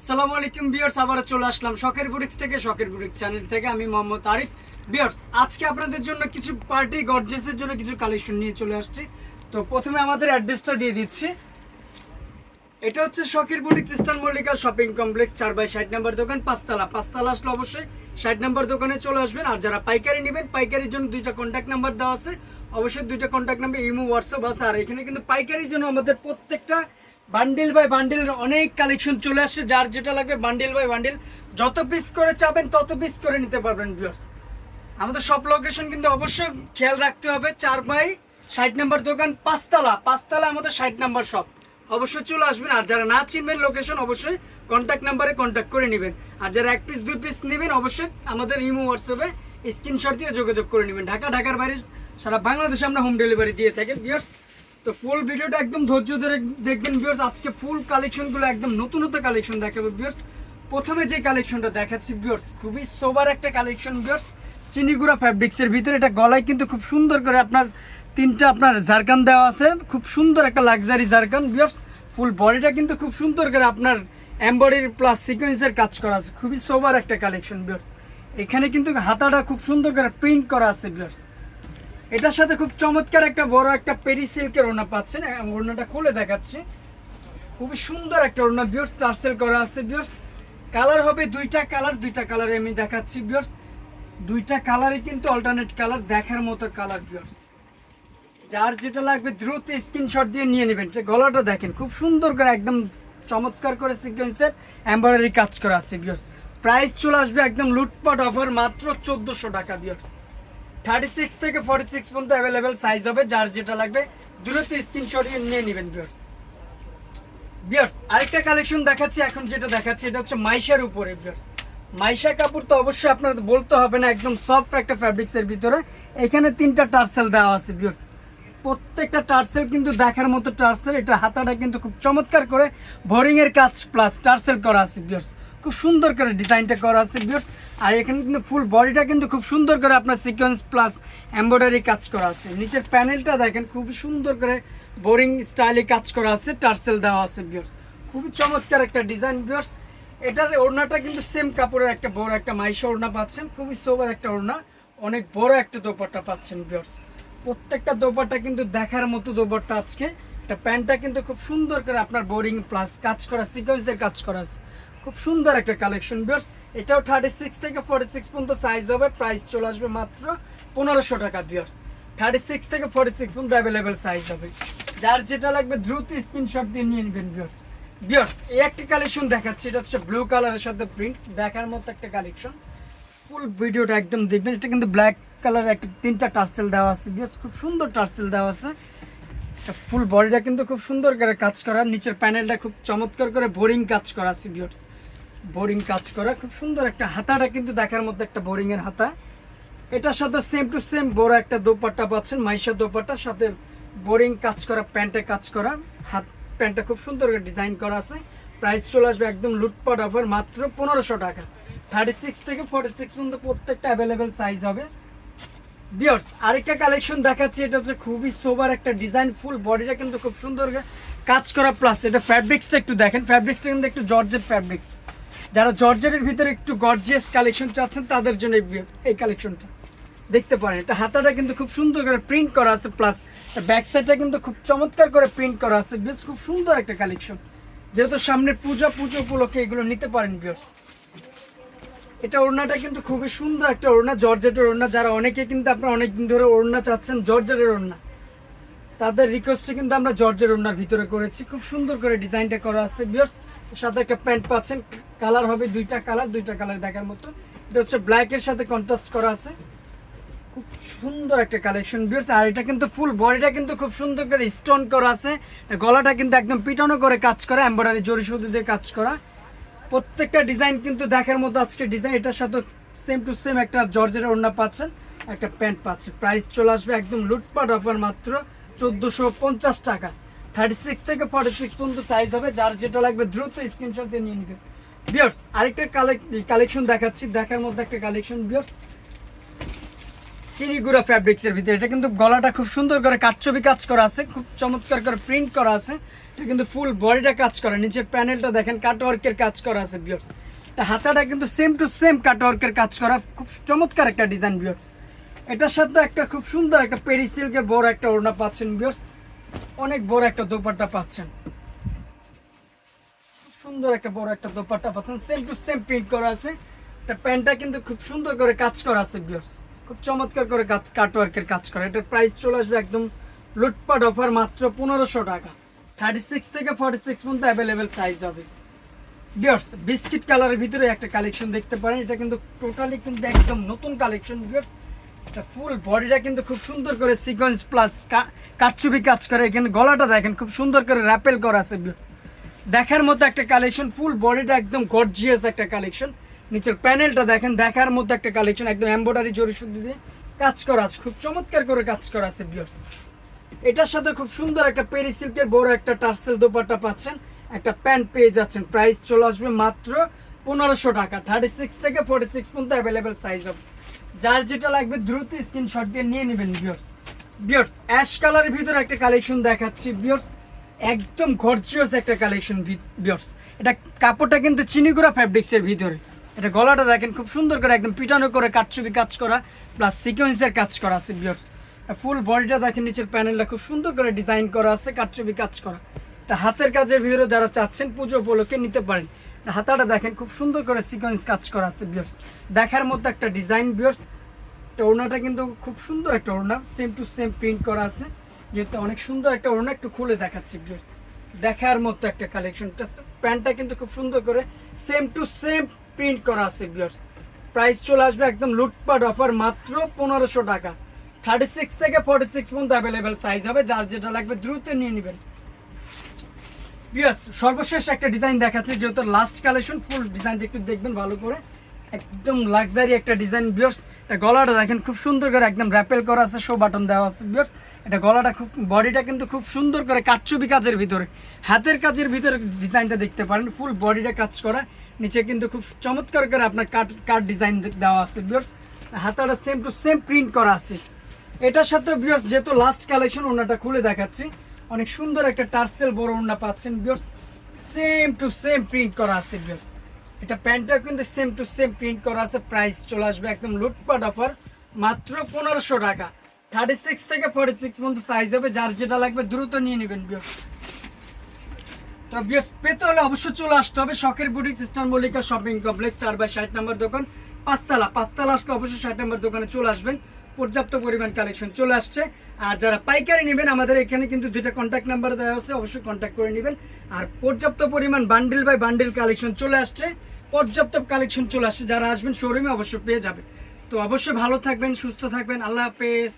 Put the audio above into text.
আসসালামু আলাইকুম বিয়ার্স আবার চলে আসলাম শখের বুটিক্স থেকে, শখের বুটিক্স চ্যানেল থেকে। আমি মোহাম্মদ আরিফ। বিয়ার্স আজকে আপনাদের জন্য কিছু পার্টি গর্জেসের জন্য কিছু কালেকশন নিয়ে চলে আসছি। তো প্রথমে আমাদের অ্যাড্রেসটা দিয়ে দিচ্ছি। এটা হচ্ছে শখের boutiques eastern Mallika shopping complex, চার বাই ষাট নম্বর দোকান, পাঁচতলা। পাঁচতলা আসলে অবশ্যই ষাট নম্বর দোকানে চলে আসবেন। আর যারা পাইকারি নেবেন, পাইকারির জন্য দুইটা কন্ট্যাক্ট নাম্বার দেওয়া আছে। অবশ্যই দুইটা কন্ট্যাক্ট নাম্বার ইমো, হোয়াটসঅ্যাপ আছে। আর এখানে কিন্তু পাইকারির জন্য আমাদের প্রত্যেকটা বান্ডিল বাই বান্ডিলের অনেক কালেকশন চলে আসছে, যার যেটা লাগবে বান্ডিল বাই বান্ডিল। যত পিস করে চাবেন, তত পিস করে নিতে পারবেন ভিউয়ার্স আমাদের সব লোকেশন কিন্তু অবশ্যই খেয়াল রাখতে হবে। চার বাই ষাট নাম্বার দোকান, পাঁচতলা। পাঁচতলা আমাদের ষাট নাম্বার শপ অবশ্যই চলে আসবেন, আর যারা না চিনবেন লোকেশন অবশ্যই কন্ট্যাক্ট নাম্বারে কন্ট্যাক্ট করে নেবেন। আর যারা এক পিস দুই পিস নেবেন, অবশ্যই আমাদের ইমো হোয়াটসঅ্যাপে স্ক্রিনশট দিয়ে যোগাযোগ করে নেবেন। ঢাকা, ঢাকার বাইরে সারা বাংলাদেশে আমরা হোম ডেলিভারি দিয়ে থাকি। ভিউয়ার্স তো ফুল ভিডিওটা একদম ধৈর্য ধরে দেখবেন ভিউয়ার্স আজকে ফুল কালেকশনগুলো একদম নতুন নতুন কালেকশন দেখাবো ভিউয়ার্স প্রথমে যে কালেকশনটা দেখাচ্ছি ভিউয়ার্স খুবই সোবার একটা কালেকশন ভিউয়ার্স চিনিগুড়া ফ্যাব্রিক্সের ভিতরে। এটা গলায় কিন্তু খুব সুন্দর করে আপনার তিনটা আপনার জারকান দেওয়া আছে, খুব সুন্দর একটা লাক্সারি জারকান ভিউয়ার্স ফুল বডিটা কিন্তু খুব সুন্দর করে আপনার এমবডির প্লাস সিকোয়েন্সের কাজ করা আছে। খুবই সোবার একটা কালেকশন ভিউয়ার্স এখানে কিন্তু হাতাটা খুব সুন্দর করে প্রিন্ট করা আছে ভিউয়ার্স এটার সাথে খুব চমৎকার একটা বড় একটা পেরি সিল্কের ওড়না পাচ্ছেন। ওড়নাটা খুলে দেখাচ্ছি। খুবই সুন্দর একটা ওড়না। বিয়ার্স টার্সেল করা আছে। বিয়ার্স কালার হবে দুইটা কালার দুইটা কালারে আমি দেখাচ্ছি বিয়ার্স দুইটা কালারে কিন্তু অল্টারনেট কালার দেখার মতো কালার বিয়ার্স যার যেটা লাগবে দ্রুত স্ক্রিনশট দিয়ে নিয়ে নেবেন। যে গলাটা দেখেন, খুব সুন্দর করে একদম চমৎকার করে সিকোয়েন্সের এমব্রয়ডারি কাজ করা আছে বিয়ার্স প্রাইস চলে আসবে একদম লুটপাট অফার মাত্র চোদ্দোশো টাকা বিয়ার্স থার্টি সিক্স থেকে ফর্টি সিক্স পর্যন্ত অ্যাভেলেবেল সাইজ হবে, যার যেটা লাগবে স্ক্রিনশট নিয়ে নেবেন আরেকটা কালেকশন দেখাচ্ছি, এখন যেটা দেখাচ্ছি, এটা হচ্ছে মাইশার উপরে মাইশা কাপড় তো অবশ্যই আপনার বলতে হবে না, একদম সফট একটা ফ্যাব্রিক্সের ভিতরে। এখানে তিনটা টার্সেল দেওয়া আছে বিয়ার্স প্রত্যেকটা টার্সেল কিন্তু দেখার মতো টার্সেল, এটা হাতাটা কিন্তু খুব চমৎকার করে বোরিং কাজ প্লাস টার্সেল করা আছে বিয়ার্স খুব সুন্দর করে ডিজাইনটা করা আছে বিয়ার্স আর এখানে কিন্তু ফুল বডিটা কিন্তু খুব সুন্দর করে আপনার সিকোয়েন্স প্লাস এমব্রয়ডারি কাজ করা আছে। নিচের প্যানেলটা দেখেন, খুবই সুন্দর করে বোরিং স্টাইলে কাজ করা আছে, টার্সেল দেওয়া আছে বিয়ার্স খুবই চমৎকার একটা ডিজাইন বিয়ার্স এটার ওড়নাটা কিন্তু সেম কাপড়ের একটা বড় একটা মাইশা ওড়না পাচ্ছেন, খুবই সোবার একটা ওড়না। অনেক বড় একটা দোপাট্টা পাচ্ছেন বিয়ার্স প্রত্যেকটা দোপাট্টা কিন্তু দেখার মতো দোপাট্টা আজকে। একটা প্যান্টটা কিন্তু খুব সুন্দর করে আপনার বোরিং প্লাস কাজ করা সিকোয়েন্সের কাজ করা আছে। খুব সুন্দর একটা কালেকশন বিয়ার্স এটাও থার্টি সিক্স থেকে ফর্টি সিক্স পর্যন্ত সাইজ হবে প্রাইস চলে আসবে মাত্র পনেরোশো টাকা বিয়ার্স থার্টি সিক্স থেকে ফর্টি সিক্স পর্যন্ত অ্যাভেলেবেল সাইজ হবে। যার যেটা লাগবে দ্রুত স্ক্রিনশট দিয়ে নিয়ে নেবেন বিয়ার্স বিয়ার্স এই একটা কালেকশন দেখাচ্ছি, এটা হচ্ছে ব্লু কালারের সাথে প্রিন্ট দেখার মতো একটা কালেকশন ফুল ভিডিওটা একদম দেখবেন, এটা কিন্তু ব্ল্যাক কালার একটা, তিনটা টার্সেল দেওয়া আছে বিয়ার্স খুব সুন্দর টার্সেল দেওয়া আছে। ফুল বডিটা কিন্তু খুব সুন্দর করে কাজ করা, নিচের প্যানেলটা খুব চমৎকার করে বোরিং কাজ করা আছে বিয়ার্স বোরিং কাজ করা। খুব সুন্দর একটা হাতাটা কিন্তু দেখার মধ্যে একটা বোরিং এর হাতা। এটার সাথে সেম টু সেম বড় একটা দোপাট্টা পাচ্ছেন, মাইশা দোপাট্টার সাথে বোরিং কাজ করা প্যান্টে কাজ করা। হাত, প্যান্টটা খুব সুন্দর করে ডিজাইন করা আছে। প্রাইস চলে আসবে একদম লুটপাট অফার মাত্র পনেরোশো টাকা। থার্টি সিক্স থেকে ফর্টি সিক্স পর্যন্ত প্রত্যেকটা অ্যাভেলেবেল সাইজ হবে। বিয়ার্স আরেকটা কালেকশন দেখাচ্ছি। এটা হচ্ছে খুবই সোবার একটা ডিজাইন ফুল বডিটা কিন্তু খুব সুন্দর কাজ করা। প্লাস এটা ফ্যাব্রিক্সটা একটু দেখেন। ফ্যাব্রিক্সটা কিন্তু একটু জর্জের ফ্যাব্রিক্স যারা জর্জেটের ভিতরে একটু গর্জিয়াস কালেকশন চাচ্ছেন, তাদের জন্য এই কালেকশনটা দেখতে পারেন, এটা হাতাটা কিন্তু খুব সুন্দর করে প্রিন্ট করা আছে প্লাস ব্যাক সাইডটা কিন্তু খুব চমৎকার করে প্রিন্ট করা আছে, বেশ খুব সুন্দর একটা কালেকশন যেহেতু সামনে পূজা, পুজো উপলক্ষে এগুলো নিতে পারেন বিয়ার্স এটা ওড়নাটা কিন্তু খুবই সুন্দর একটা ওড়না, জর্জেটের ওড়না। যারা অনেকে কিন্তু আপনারা অনেকদিন ধরে ওড়না চাচ্ছেন, জর্জেটের ওড়না। তাদের রিকোয়েস্টে কিন্তু আমরা জর্জের ওড়নার ভিতরে করেছি। খুব সুন্দর করে ডিজাইনটা করা আছে বিয়ার্স সাথে একটা প্যান্ট পাচ্ছেন কালার হবে, দুইটা কালার দুইটা কালার দেখার মতো। এটা হচ্ছে ব্ল্যাকের সাথে কন্ট্রাস্ট করা আছে। খুব সুন্দর একটা কালেকশন বিয়ার্স আর এটা কিন্তু ফুল বডিটা কিন্তু খুব সুন্দর করে স্টোন করা আছে। গলাটা কিন্তু একদম পিটানো করে কাজ করা এমব্রয়ডারি জরি সুতো দিয়ে কাজ করা। প্রত্যেকটা ডিজাইন কিন্তু দেখার মতো আজকে ডিজাইন এটার সাথে সেম টু সেম একটা জর্জের ওড়না পাচ্ছেন, একটা প্যান্ট পাচ্ছেন। প্রাইস চলে আসবে একদম লুটপাট অফার মাত্র চোদ্দোশো পঞ্চাশ টাকা। থার্টি সিক্স থেকে ফর্টি সিক্স পর্যন্ত সাইজ হবে, যার যেটা লাগবে দ্রুত স্ক্রিনশট দিয়ে নিয়ে নেবে বিয়ার্স আরেকটা কালেকশন দেখাচ্ছি। দেখার মধ্যে একটা কালেকশন বিয়ার্স চিনিগুড়া ফ্যাব্রিক্সের ভিতরে। এটা কিন্তু গলাটা খুব সুন্দর করে কাটছবি কাজ করা আছে, খুব চমৎকার করে প্রিন্ট করা আছে। এটা কিন্তু ফুল বডিটা কাজ করা। নিচের প্যানেলটা দেখেন কাটওয়ার্কের কাজ করা আছে বিয়র্স এটা হাতাটা কিন্তু সেম টু সেম কাটওয়ার্কের কাজ করা। খুব চমৎকার একটা ডিজাইন বিয়র্স এটার সাথে একটা খুব সুন্দর একটা পেরি সিল্কের বড় একটা ওড়না পাচ্ছেন বিয়র্স অনেক বড় একটা দোপাট্টা পাচ্ছেন। সুন্দর একটা বড় একটা দোপাট্টা পাচ্ছেন। সেম টু সেম প্রিন্ট করা আছে। এটা প্যান্টটা কিন্তু খুব সুন্দর করে কাজ করা আছে বিয়র্স খুব চমৎকার করে কাজ কাটওয়ার্কের কাজ করা। এটার প্রাইস চলে আসবে একদম লুটপাট অফার মাত্র পনেরোশো টাকা। থার্টি সিক্স থেকে ফর্টি সিক্স পর্যন্ত অ্যাভেলেবেল সাইজ হবে। বিয়ার্স বিস্কিট কালারের ভিতরে একটা কালেকশন দেখতে পারেন। এটা কিন্তু টোটালি কিন্তু একদম নতুন কালেকশন বিয়ার্স এটা ফুল বডিটা কিন্তু খুব সুন্দর করে সিকোয়েন্স প্লাস কাটছবি কাজ করে। এখানে গলাটা দেখেন, খুব সুন্দর করে র্যাপেল করা আছে। দেখার মতো একটা কালেকশন ফুল বডিটা একদম গর্জিয়াস একটা কালেকশন নিচের প্যানেলটা দেখেন, দেখার মতো একটা কালেকশন একদম এমব্রয়ডারি জরি সুতি দিয়ে কাজ করা আছে। খুব চমৎকার করে কাজ করা আছে বিয়ার্স এটার সাথে খুব সুন্দর একটা পেরি সিল্কের বড় একটা টার্সেল দোপাট্টা পাচ্ছেন। একটা প্যান্ট পেয়ে যাচ্ছেন। প্রাইস চলে আসবে মাত্র পনেরোশো টাকা। থার্টি সিক্স থেকে ফোর্টি সিক্স পর্যন্ত অ্যাভেলেবেল সাইজ হবে যার যেটা লাগবে দ্রুত স্ক্রিনশট দিয়ে নিয়ে নেবেন বিয়ার্স বিয়ার্স অ্যাশ কালারের ভিতরে একটা কালেকশন দেখাচ্ছি বিয়ার্স একদম গর্জিয়াস একটা কালেকশন বিয়ার্স এটা কাপড়টা কিন্তু চিনি চিনিগুড়া ফ্যাব্রিক্সের ভিতরে। এটা গলাটা দেখেন খুব সুন্দর করে একদম পিটানো করে কাটছবি কাজ করা প্লাস সিকোয়েন্সের কাজ করা আছে বিয়ার্স ফুল বডিটা দেখেন নিচের প্যানেলটা খুব সুন্দর করে ডিজাইন করা আছে কাটছবি কাজ করা। তা হাতের কাজের ভিতরে যারা চাচ্ছেন পুজো উপলক্ষে নিতে পারেন। হাতাটা দেখেন খুব সুন্দর করে সিকোয়েন্স কাজ করা আছে বিয়ার্স দেখার মতো একটা ডিজাইন বিয়ার্স তো কিন্তু খুব সুন্দর একটা ওড়না সেম টু সেম প্রিন্ট করা আছে। যেহেতু অনেক সুন্দর একটা ওড়না একটু খুলে দেখাচ্ছি। দেখার মতো একটা কালেকশন প্যান্টটা কিন্তু খুব সুন্দর করে সেম টু সেম প্রিন্ট করা আছে বিয়ার্স প্রাইস চলে আসবে একদম লুটপাট অফার মাত্র পনেরোশো টাকা। থার্টি সিক্স থেকে ফর্টি সিক্স পর্যন্ত অ্যাভেলেবেল সাইজ হবে, যার যেটা লাগবে দ্রুত নিয়ে নেবেন। বিয়াস সর্বশেষ একটা ডিজাইন দেখাচ্ছে, যেহেতু লাস্ট কালেকশন ফুল ডিজাইনটা একটু দেখবেন ভালো করে। একদম লাক্সারি একটা ডিজাইন বিয়ার্স এটা গলাটা দেখেন খুব সুন্দর করে একদম র্যাপেল করা আছে শো বাটন দেওয়া আছে বিয়ার্স এটা গলাটা খুব বডিটা কিন্তু খুব সুন্দর করে কাটছবি কাজের ভিতরে। হাতের কাজের ভিতরে ডিজাইনটা দেখতে পারেন ফুল বডিটা কাজ করা। নিচে কিন্তু খুব চমৎকার করে আপনার কাট কাট ডিজাইন দেওয়া আছে বিয়ার্স হাতাটা সেম টু সেম প্রিন্ট করা আছে। এটার সাথে বিয়ার্স যেহেতু লাস্ট কালেকশন ওনাটা খুলে দেখাচ্ছি। অনেক সুন্দর একটা টার্সেল বড় ওনা পাচ্ছেন বিয়ার্স সেম টু সেম প্রিন্ট করা আছে বিয়ার্স এটা প্যান্টটা কিন্তু সেম টু সেম প্রিন্ট করা আছে প্রাইস চলে আসবে একদম লুটপাট অফার মাত্র পনেরোশো টাকা। থার্টি সিক্স থেকে ফর্টি সিক্স পর্যন্ত সাইজ হবে, যার যেটা লাগবে দ্রুত নিয়ে নেবেন বিয়ার্স তো বিয়ার্স পেতে হলে অবশ্যই চলে আসতে হবে শখের boutique sister Mallika shopping complex চার বাই ষাট নম্বর দোকান, পাঁচতলা। পাঁচতলা আসলে অবশ্যই ষাট নম্বর দোকানে চলে আসবেন। পর্যাপ্ত পরিমাণ কালেকশন চলে আসছে। আর যারা পাইকারি নেবেন, আমাদের এখানে কিন্তু দুইটা কন্ট্যাক্ট নাম্বার দেওয়া আছে, অবশ্যই কন্ট্যাক্ট করে নেবেন। আর পর্যাপ্ত পরিমাণ বান্ডিল বাই বান্ডিল কালেকশন চলে আসছে। পর্যাপ্ত কালেকশন চলে আসছে। যারা আসবেন শোরুমে অবশ্যই পেয়ে যাবে তো অবশ্যই ভালো থাকবেন, সুস্থ থাকবেন। আল্লাহ হাফেজ।